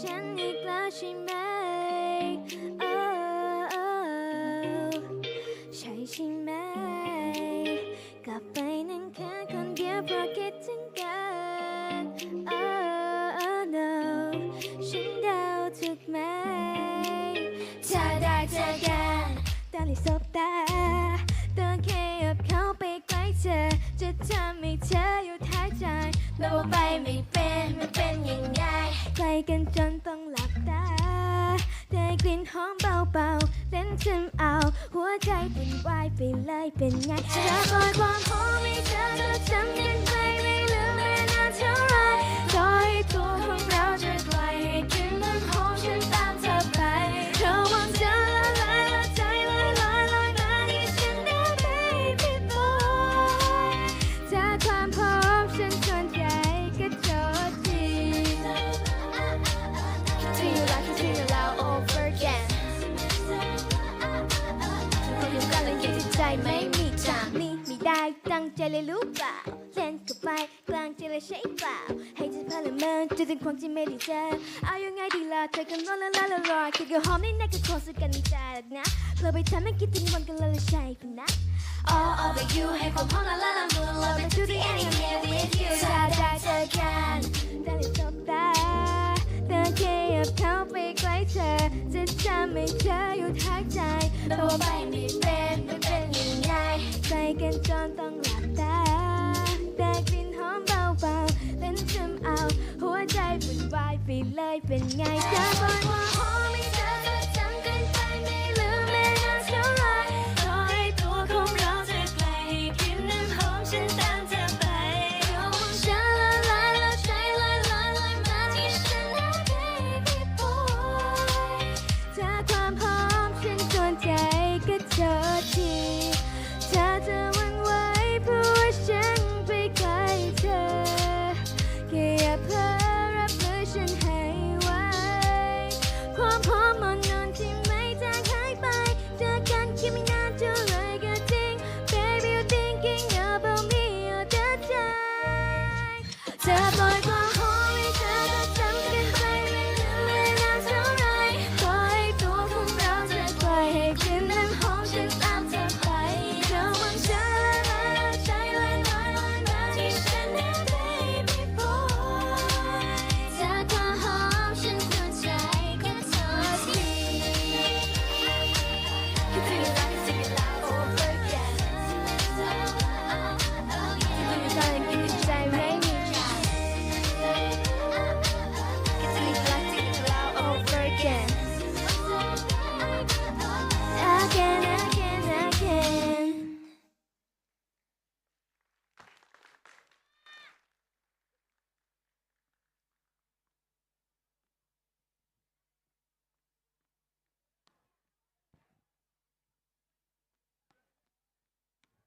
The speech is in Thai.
ฉันอีกแล้วใช่ไหมโอ้ใช่ใช่ไหม กลับไปนั่งแค่คนเดียวเพราะคิดถึงกัน oh, oh no ฉันเดาถูกไหมถ้าได้เจอกันตอนที่สบตาต้องแค่ยับเข้าไปใกล้เธอ จะทำให้เธอหยุดหายใจแล้วว่าไปไม่เป็นมันเป็นยังไง กันจนต้องหลับตาได้กลิ่นหอมเบาๆเล่นซึมเอา หัวใจเป็นวายไปเลยเป็นไงจะปล่อยความหอมให้เธอจะจำกันไปไม่ลืมเวลาเท่าไร ลังใจเลยรู้เปล่าเล่นกับไปกลางใจเลยใช่เปล่าให้จะพาละเมินจะถึงความที่ไม่ได้เจอเอายังไงดีล่ะเธอกันร้อนละละละละคิดกับหอมในนักก็คงสักกันในใจหรอกนะเพื่อไปทำให้คิดถึงวันกันละละใช่ปะนะ All over you ให้ความหอมละละละมุน love it to the end I'm here with you ถ้าได้เจอกันได้เลยสบตาเธอแค่ยับเข้าไปใกล้เธอจะทำให้เธอหยุดหายใจแต่ว่าไปม่เป็นไม่เป็น บายไปเลยเป็นไงจ๊ะบอกว่าขอไม่เจอ